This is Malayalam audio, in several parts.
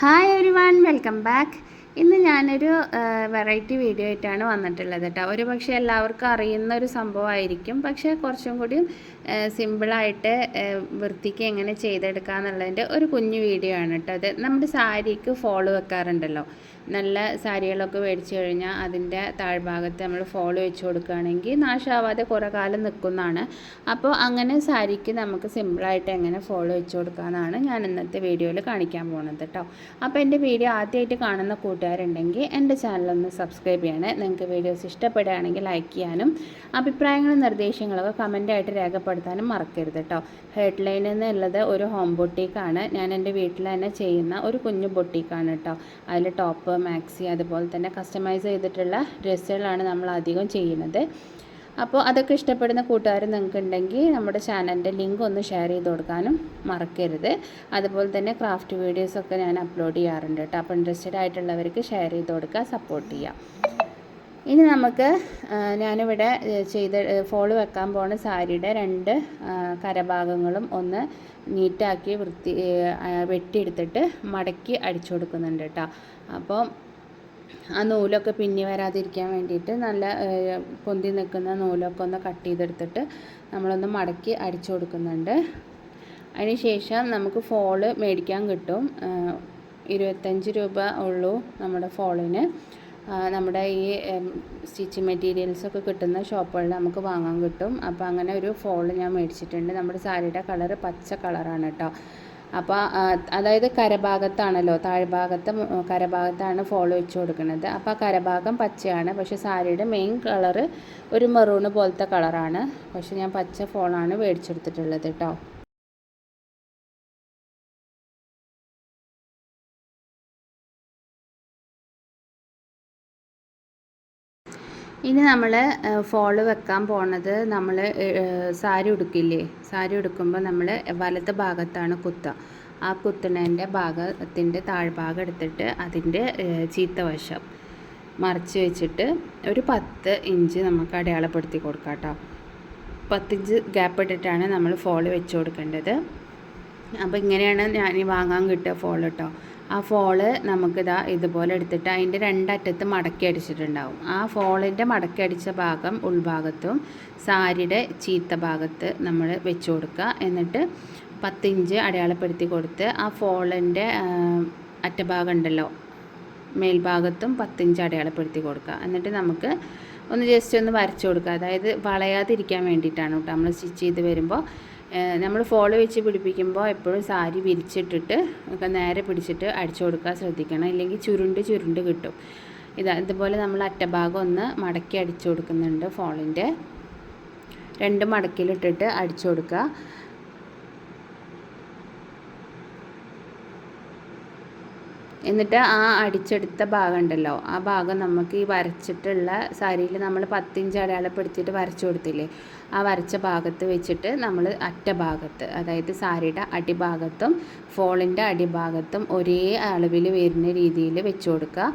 hi everyone welcome back ഇന്ന് ഞാനൊരു വെറൈറ്റി വീഡിയോ ആയിട്ടാണ് വന്നിട്ടുള്ളത് കേട്ടോ ഒരു പക്ഷേ എല്ലാവർക്കും അറിയുന്ന ഒരു സംഭവമായിരിക്കും. പക്ഷേ കുറച്ചും കൂടി സിമ്പിളായിട്ട് വൃത്തിക്ക് എങ്ങനെ ചെയ്തെടുക്കുക എന്നുള്ളതിന്റെ ഒരു കുഞ്ഞു വീഡിയോ ആണ് കേട്ടോ അത് നമ്മുടെ സാരിക്ക് ഫോളോ വെക്കാറുണ്ടല്ലോ. നല്ല സാരികളൊക്കെ മേടിച്ചു കഴിഞ്ഞാൽ അതിന്റെ താഴ്ഭാഗത്ത് നമ്മൾ ഫോളോ വെച്ച് കൊടുക്കുകയാണെങ്കിൽ നാശമാവാതെ കുറേ കാലം നിൽക്കുന്നതാണ്. അപ്പോൾ അങ്ങനെ സാരിക്ക് നമുക്ക് സിമ്പിളായിട്ട് എങ്ങനെ ഫോളോ വെച്ച് കൊടുക്കാമെന്നാണ് ഞാൻ ഇന്നത്തെ വീഡിയോയിൽ കാണിക്കാൻ പോകുന്നത് കേട്ടോ അപ്പോൾ എന്റെ വീഡിയോ ആദ്യമായിട്ട് കാണുന്ന കൂട്ടുകാരുണ്ടെങ്കിൽ എന്റെ ചാനലൊന്ന് സബ്സ്ക്രൈബ് ചെയ്യണേ. നിങ്ങൾക്ക് വീഡിയോസ് ഇഷ്ടപ്പെടുകയാണെങ്കിൽ ലൈക്ക് ചെയ്യാനും അഭിപ്രായങ്ങളും നിർദ്ദേശങ്ങളൊക്കെ കമന്റായിട്ട് രേഖപ്പെടുത്താനും മറക്കരുത് കേട്ടോ ഹെഡ്ലൈൻ എന്നുള്ളത് ഒരു ഹോം ബൊട്ടീക്കാണ് ഞാൻ എന്റെ വീട്ടിൽ തന്നെ ചെയ്യുന്ന ഒരു കുഞ്ഞു ബൊട്ടീക്കാണ് കേട്ടോ അതിൽ ടോപ്പ് മാക്സി അതുപോലെ തന്നെ കസ്റ്റമൈസ് ചെയ്തിട്ടുള്ള ഡ്രസ്സുകളാണ് നമ്മൾ അധികം ചെയ്യുന്നത്. അപ്പോൾ അതൊക്കെ ഇഷ്ടപ്പെടുന്ന കൂട്ടുകാർ നിങ്ങൾക്ക് ഉണ്ടെങ്കിൽ നമ്മുടെ ചാനലിന്റെ ലിങ്ക് ഒന്ന് ഷെയർ ചെയ്ത് കൊടുക്കാനും മറക്കരുത്. അതുപോലെ തന്നെ ക്രാഫ്റ്റ് വീഡിയോസൊക്കെ ഞാൻ അപ്ലോഡ് ചെയ്യാറുണ്ട് കേട്ടോ. അപ്പോൾ ഇൻട്രസ്റ്റഡ് ആയിട്ടുള്ളവർക്ക് ഷെയർ ചെയ്ത് കൊടുക്കുക സപ്പോർട്ട് ചെയ്യാം ഇനി നമുക്ക് ഞാനിവിടെ ചെയ്ത് ഫോൾ വെക്കാൻ പോണ സാരിയുടെ രണ്ട് കരഭാഗങ്ങളും ഒന്ന് നീറ്റാക്കി വൃത്തി വെട്ടിയെടുത്തിട്ട് മടക്കി അടിച്ചു കൊടുക്കുന്നുണ്ട് കേട്ടോ. അപ്പോൾ ആ നൂലൊക്കെ പിന്നി വരാതിരിക്കാൻ വേണ്ടിയിട്ട് നല്ല പൊന്തി നിൽക്കുന്ന നൂലൊക്കെ ഒന്ന് കട്ട് ചെയ്തെടുത്തിട്ട് നമ്മളൊന്ന് മടക്കി അടിച്ചു കൊടുക്കുന്നുണ്ട്. അതിന് ശേഷം നമുക്ക് ഫോൾ മേടിക്കാൻ കിട്ടും. ഇരുപത്തഞ്ച് രൂപ ഉള്ളൂ നമ്മുടെ ഫോളിന്. നമ്മുടെ ഈ സ്റ്റിച്ചിങ് മെറ്റീരിയൽസൊക്കെ കിട്ടുന്ന ഷോപ്പുകളിൽ നമുക്ക് വാങ്ങാൻ കിട്ടും. അപ്പോൾ അങ്ങനെ ഒരു ഫോൾ ഞാൻ മേടിച്ചിട്ടുണ്ട്. നമ്മുടെ സാരിയുടെ കളറ് പച്ച കളറാണ് കേട്ടോ. അപ്പോൾ അതായത് കരഭാഗത്താണല്ലോ താഴ്ഭാഗത്ത് കരഭാഗത്താണ് ഫോളോ വെച്ച് കൊടുക്കുന്നത്. അപ്പോൾ ആ കരഭാഗം പച്ചയാണ്. പക്ഷേ സാരിയുടെ മെയിൻ കളറ് ഒരു മെറൂണ് പോലത്തെ കളറാണ് പക്ഷേ ഞാൻ പച്ച ഫോളാണ് മേടിച്ചെടുത്തിട്ടുള്ളത് കേട്ടോ ഇനി നമ്മൾ ഫോൾ വെക്കാൻ പോണത് നമ്മൾ സാരി ഉടുക്കില്ലേ? സാരി ഉടുക്കുമ്പോൾ നമ്മൾ വലത് ഭാഗത്താണ് കുത്തുക ആ കുത്തുന്നതിന്റെ ഭാഗത്തിന്റെ താഴ്ഭാഗം എടുത്തിട്ട് അതിന്റെ ചീത്ത വശം മറച്ച് വെച്ചിട്ട് ഒരു പത്ത് ഇഞ്ച് നമുക്ക് അടയാളപ്പെടുത്തി കൊടുക്കാം കേട്ടോ പത്തിഞ്ച് ഗ്യാപ്പ് ഇട്ടിട്ടാണ് നമ്മൾ ഫോൾ വെച്ച് കൊടുക്കേണ്ടത്. അപ്പോൾ ഇങ്ങനെയാണ് ഞാൻ വാങ്ങാൻ കിട്ടുക ഫോൾ കേട്ടോ ആ ഫോൾ നമുക്കിതാ ഇതുപോലെ എടുത്തിട്ട് അതിന്റെ രണ്ടറ്റത്ത് മടക്കി അടിച്ചിട്ടുണ്ടാവും. ആ ഫോളിന്റെ മടക്കി അടിച്ച ഭാഗം ഉൾഭാഗത്തും സാരിയുടെ ചീത്ത ഭാഗത്ത് നമ്മൾ വെച്ച് കൊടുക്കുക. എന്നിട്ട് പത്തിഞ്ച് അടയാളപ്പെടുത്തി കൊടുത്ത് ആ ഫോളിന്റെ അറ്റഭാഗം ഉണ്ടല്ലോ മേൽഭാഗത്തും പത്തിഞ്ച് അടയാളപ്പെടുത്തി കൊടുക്കുക. എന്നിട്ട് നമുക്ക് ഒന്ന് ജസ്റ്റ് ഒന്ന് വരച്ചു കൊടുക്കുക. അതായത് വളയാതിരിക്കാൻ വേണ്ടിയിട്ടാണ് കേട്ടോ. നമ്മൾ സ്റ്റിച്ച് ചെയ്ത് വരുമ്പോൾ നമ്മൾ ഫോളോ വെച്ച് പിടിപ്പിക്കുമ്പോൾ എപ്പോഴും സാരി വിരിച്ചിട്ടിട്ട് ഒക്കെ നേരെ പിടിച്ചിട്ട് അടിച്ചു കൊടുക്കാൻ ശ്രദ്ധിക്കണം. ഇല്ലെങ്കിൽ ചുരുണ്ട് ചുരുണ്ട് കിട്ടും. ഇത് ഇതുപോലെ നമ്മൾ അറ്റഭാഗം ഒന്ന് മടക്കി അടിച്ചു കൊടുക്കുന്നുണ്ട് ഫോളിന്റെ രണ്ട് മടക്കിലിട്ടിട്ട് അടിച്ചു കൊടുക്കുക എന്നിട്ട് ആ അടിച്ചെടുത്ത ഭാഗം ഉണ്ടല്ലോ ആ ഭാഗം നമുക്ക് ഈ വരച്ചിട്ടുള്ള സാരിയിൽ നമ്മൾ പത്തിഞ്ച് അടയാളപ്പെടുത്തിയിട്ട് വരച്ചു കൊടുത്തില്ലേ ആ വരച്ച ഭാഗത്ത് വെച്ചിട്ട് നമ്മൾ അറ്റ ഭാഗത്ത് അതായത് സാരിയുടെ അടിഭാഗത്തും ഫോളിന്റെ അടിഭാഗത്തും ഒരേ അളവിൽ വരുന്ന രീതിയിൽ വെച്ച് കൊടുക്കുക.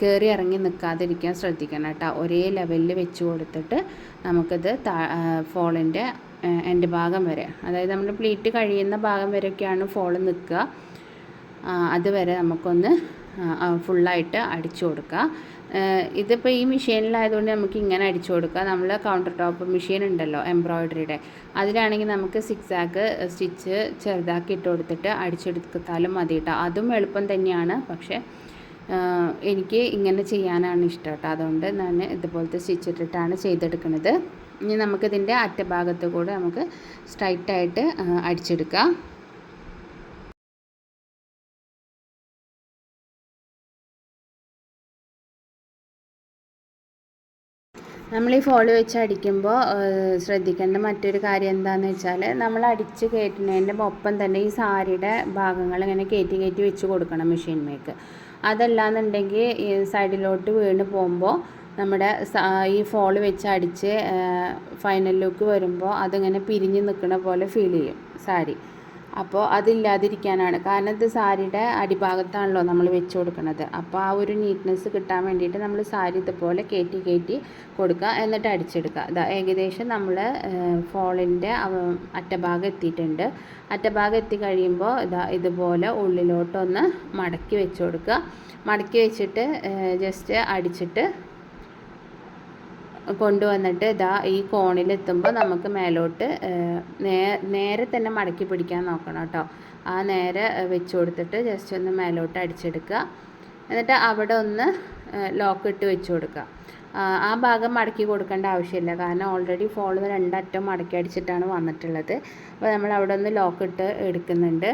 കയറി ഇറങ്ങി നിൽക്കാതിരിക്കാൻ ശ്രദ്ധിക്കണം കേട്ടോ. ഒരേ ലെവലിൽ വെച്ച് കൊടുത്തിട്ട് നമുക്കിത് ഫോളിന്റെ എന്റെ ഭാഗം വരെ അതായത് നമ്മൾ പ്ലീറ്റ് കഴിയുന്ന ഭാഗം വരെയൊക്കെയാണ് ഫോൾ നിൽക്കുക. അതുവരെ നമുക്കൊന്ന് ഫുള്ളായിട്ട് അടിച്ചു കൊടുക്കുക ഇതിപ്പോൾ ഈ മെഷീനിലായതുകൊണ്ട് നമുക്ക് ഇങ്ങനെ അടിച്ചു കൊടുക്കുക നമ്മൾ കൗണ്ടർ ടോപ്പ് മെഷീൻ ഉണ്ടല്ലോ എംബ്രോയിഡറിയുടെ അതിലാണെങ്കിൽ നമുക്ക് സിക്സ് ആക്ക് സ്റ്റിച്ച് ചെറുതാക്കി ഇട്ട് കൊടുത്തിട്ട് അടിച്ചെടുത്താലും മതി കേട്ടോ അതും എളുപ്പം തന്നെയാണ്. പക്ഷേ എനിക്ക് ഇങ്ങനെ ചെയ്യാനാണ് ഇഷ്ടം കേട്ടോ അതുകൊണ്ട് ഞാൻ ഇതുപോലത്തെ സ്റ്റിച്ച് ഇട്ടിട്ടാണ് ചെയ്തെടുക്കുന്നത്. ഇനി നമുക്കിതിന്റെ അറ്റഭാഗത്ത് കൂടെ നമുക്ക് സ്ട്രൈറ്റായിട്ട് അടിച്ചെടുക്കാം. നമ്മൾ ഈ ഫോൾ വെച്ച് അടിക്കുമ്പോൾ ശ്രദ്ധിക്കേണ്ട മറ്റൊരു കാര്യം എന്താണെന്ന് വെച്ചാൽ നമ്മൾ അടിച്ച് കയറ്റുന്നതിന്റെ ഒപ്പം തന്നെ ഈ സാരിയുടെ ഭാഗങ്ങൾ ഇങ്ങനെ കയറ്റി കയറ്റി വെച്ച് കൊടുക്കണം മെഷീൻമേക്ക് അതല്ലാന്നുണ്ടെങ്കിൽ ഈ സൈഡിലോട്ട് വീണ് പോകുമ്പോൾ നമ്മുടെ ഈ ഫോൾ വെച്ച് അടിച്ച് ഫൈനൽ ലുക്ക് വരുമ്പോൾ അതിങ്ങനെ പിരിഞ്ഞ് നിൽക്കുന്ന പോലെ ഫീൽ ചെയ്യും സാരി. അപ്പോൾ അതില്ലാതിരിക്കാനാണ്. കാരണം ഇത് സാരിയുടെ അടിഭാഗത്താണല്ലോ നമ്മൾ വെച്ച് കൊടുക്കുന്നത് അപ്പോൾ ആ ഒരു നീറ്റ്നെസ് കിട്ടാൻ വേണ്ടിയിട്ട് നമ്മൾ സാരി ഇതുപോലെ കയറ്റി കയറ്റി കൊടുക്കുക. എന്നിട്ട് അടിച്ചെടുക്കുക. ഇതാ ഏകദേശം നമ്മൾ ഫോളിന്റെ അറ്റഭാഗം എത്തിയിട്ടുണ്ട്. അറ്റഭാഗം എത്തി കഴിയുമ്പോൾ ഇതാ ഇതുപോലെ ഉള്ളിലോട്ടൊന്ന് മടക്കി വെച്ച് കൊടുക്കുക. മടക്കി വെച്ചിട്ട് ജസ്റ്റ് അടിച്ചിട്ട് കൊണ്ടുവന്നിട്ട് ഇതാ ഈ കോണിലെത്തുമ്പോൾ നമുക്ക് മേലോട്ട് നേരെ തന്നെ മടക്കി പിടിക്കാൻ നോക്കണം കേട്ടോ ആ നേരെ വെച്ച് കൊടുത്തിട്ട് ജസ്റ്റ് ഒന്ന് മേലോട്ട് അടിച്ചെടുക്കുക. എന്നിട്ട് അവിടെ ഒന്ന് ലോക്ക് ഇട്ട് വെച്ച് കൊടുക്കുക. ആ ഭാഗം മടക്കി കൊടുക്കേണ്ട ആവശ്യമില്ല. കാരണം ഓൾറെഡി ഫോൾ രണ്ടറ്റം മടക്കി അടിച്ചിട്ടാണ് വന്നിട്ടുള്ളത്. അപ്പോൾ നമ്മൾ അവിടെ ഒന്ന് ലോക്ക് ഇട്ട് എടുക്കുന്നുണ്ട്.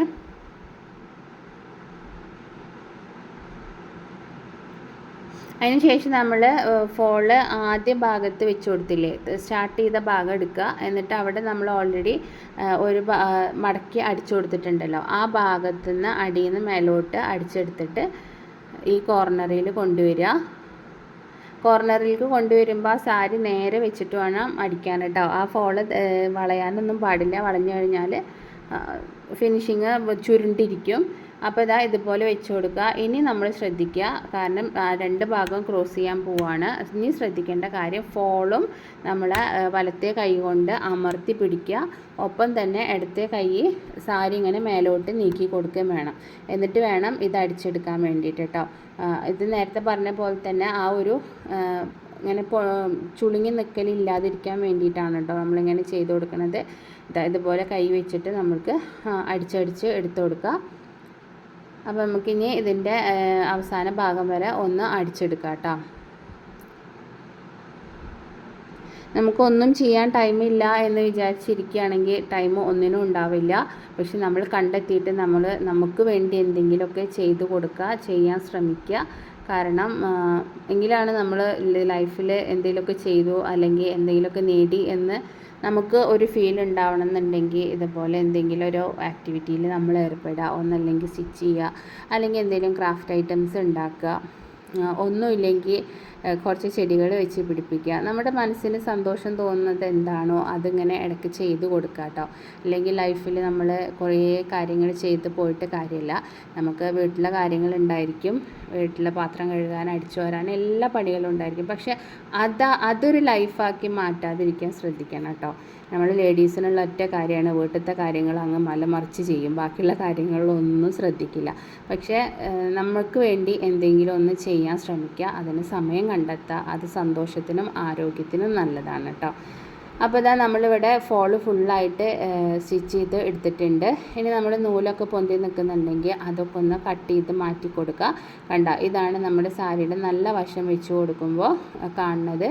അതിന് ശേഷം നമ്മൾ ഫോൾ ആദ്യ ഭാഗത്ത് വെച്ച് കൊടുത്തില്ലേ? സ്റ്റാർട്ട് ചെയ്ത ഭാഗം എടുക്കുക. എന്നിട്ട് അവിടെ നമ്മൾ ഓൾറെഡി ഒരു മടക്കി അടിച്ചു കൊടുത്തിട്ടുണ്ടല്ലോ. ആ ഭാഗത്തു നിന്ന് അടിയിൽ നിന്ന് മേലോട്ട് അടിച്ചെടുത്തിട്ട് ഈ കോർണറിൽ കൊണ്ടുവരിക. കോർണറിലേക്ക് കൊണ്ടുവരുമ്പോൾ ആ സാരി നേരെ വെച്ചിട്ട് വേണം അടിക്കാൻ കേട്ടോ. ആ ഫോൾ വളയാനൊന്നും പാടില്ല. വളഞ്ഞു കഴിഞ്ഞാൽ ഫിനിഷിങ് ചുരുണ്ടിരിക്കും. അപ്പോൾ ഇതാ ഇതുപോലെ വെച്ച് കൊടുക്കുക. ഇനി നമ്മൾ ശ്രദ്ധിക്കുക. കാരണം രണ്ട് ഭാഗം ക്രോസ് ചെയ്യാൻ പോവാണ്. ഇനി ശ്രദ്ധിക്കേണ്ട കാര്യം ഫോളും നമ്മൾ വലത്തെ കൈ കൊണ്ട് അമർത്തി പിടിക്കുക. ഒപ്പം തന്നെ ഇടത്തെ കൈ സാരി ഇങ്ങനെ മേലോട്ട് നീക്കി കൊടുക്കുകയും വേണം. എന്നിട്ട് വേണം ഇത് അടിച്ചെടുക്കാൻ വേണ്ടിയിട്ട് കേട്ടോ ഇത് നേരത്തെ പറഞ്ഞ പോലെ തന്നെ ആ ഒരു ഇങ്ങനെ ചുളുങ്ങി നിൽക്കലില്ലാതിരിക്കാൻ വേണ്ടിയിട്ടാണ് കേട്ടോ നമ്മളിങ്ങനെ ചെയ്ത് കൊടുക്കുന്നത് ഇതുപോലെ കൈ വെച്ചിട്ട് നമുക്ക് അടിച്ചടിച്ച് എടുത്തു കൊടുക്കുക. അപ്പോൾ നമുക്കിനി ഇതിന്റെ അവസാന ഭാഗം വരെ ഒന്ന് അടിച്ചെടുക്കാം കേട്ടോ നമുക്കൊന്നും ചെയ്യാൻ ടൈമില്ല എന്ന് വിചാരിച്ചിരിക്കുകയാണെങ്കിൽ ടൈം ഒന്നിനും ഉണ്ടാവില്ല. പക്ഷെ നമ്മൾ കണ്ടെത്തിയിട്ട് നമ്മൾ നമുക്ക് വേണ്ടി എന്തെങ്കിലുമൊക്കെ ചെയ്തു കൊടുക്കുക ചെയ്യാൻ ശ്രമിക്കുക. കാരണം എങ്കിലാണ് നമ്മൾ ലൈഫിൽ എന്തെങ്കിലുമൊക്കെ ചെയ്തു അല്ലെങ്കിൽ എന്തെങ്കിലുമൊക്കെ നേടി എന്ന് നമുക്ക് ഒരു ഫീൽ ഉണ്ടാവണം എന്നുണ്ടെങ്കിൽ ഇതുപോലെ എന്തെങ്കിലും ഒരു ആക്ടിവിറ്റിയിൽ നമ്മൾ ഏർപ്പെടുക. ഒന്നല്ലെങ്കിൽ സ്റ്റിച്ച് ചെയ്യുക. അല്ലെങ്കിൽ എന്തെങ്കിലും ക്രാഫ്റ്റ് ഐറ്റംസ് ഉണ്ടാക്കുക. ഒന്നുമില്ലെങ്കിൽ കുറച്ച് ചെടികൾ വെച്ച് പിടിപ്പിക്കുക. നമ്മുടെ മനസ്സിന് സന്തോഷം തോന്നുന്നത് എന്താണോ അതിങ്ങനെ ഇടയ്ക്ക് ചെയ്ത് കൊടുക്കുക കേട്ടോ. അല്ലെങ്കിൽ ലൈഫിൽ നമ്മൾ കുറേ കാര്യങ്ങൾ ചെയ്ത് പോയിട്ട് കാര്യമില്ല. നമുക്ക് വീട്ടിലെ കാര്യങ്ങൾ ഉണ്ടായിരിക്കും. വീട്ടിലെ പാത്രം കഴുകാൻ അടിച്ചു വരാൻ എല്ലാ പണികളും ഉണ്ടായിരിക്കും. പക്ഷെ അത് അതൊരു ലൈഫാക്കി മാറ്റാതിരിക്കാൻ ശ്രദ്ധിക്കണം കേട്ടോ. നമ്മൾ ലേഡീസിനുള്ള ഒറ്റ കാര്യമാണ്. വീട്ടിലത്തെ കാര്യങ്ങൾ അങ്ങ് മലമറിച്ച് ചെയ്യും. ബാക്കിയുള്ള കാര്യങ്ങളിലൊന്നും ശ്രദ്ധിക്കില്ല. പക്ഷേ നമുക്ക് വേണ്ടി എന്തെങ്കിലും ഒന്ന് ചെയ്യാൻ ശ്രമിക്കുക. അതിന് സമയം കണ്ടെത്തുക അത് സന്തോഷത്തിനും ആരോഗ്യത്തിനും നല്ലതാണ് കേട്ടോ അപ്പോൾ ഇതാ നമ്മളിവിടെ ഫോൾ ഫുള്ളായിട്ട് സ്റ്റിച്ച് ചെയ്ത് എടുത്തിട്ടുണ്ട്. ഇനി നമ്മൾ നൂലൊക്കെ പൊന്തി നിൽക്കുന്നുണ്ടെങ്കിൽ അതൊക്കെ ഒന്ന് കട്ട് ചെയ്ത് മാറ്റി കൊടുക്കുക കണ്ട? ഇതാണ് നമ്മുടെ സാരിയുടെ നല്ല വശം വെച്ച് കൊടുക്കുമ്പോൾ കാണുന്നത്.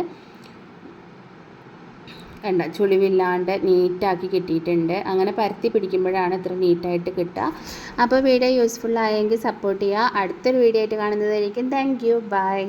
കണ്ട? ചുളിവില്ലാണ്ട് നീറ്റാക്കി കിട്ടിയിട്ടുണ്ട്. അങ്ങനെ പരത്തി പിടിക്കുമ്പോഴാണ് ഇത്ര നീറ്റായിട്ട് കിട്ടുക. അപ്പോൾ വീഡിയോ യൂസ്ഫുൾ ആയെങ്കിൽ സപ്പോർട്ട് ചെയ്യുക. അടുത്തൊരു വീഡിയോ ആയിട്ട് കാണുന്നതായിരിക്കും. Thank you by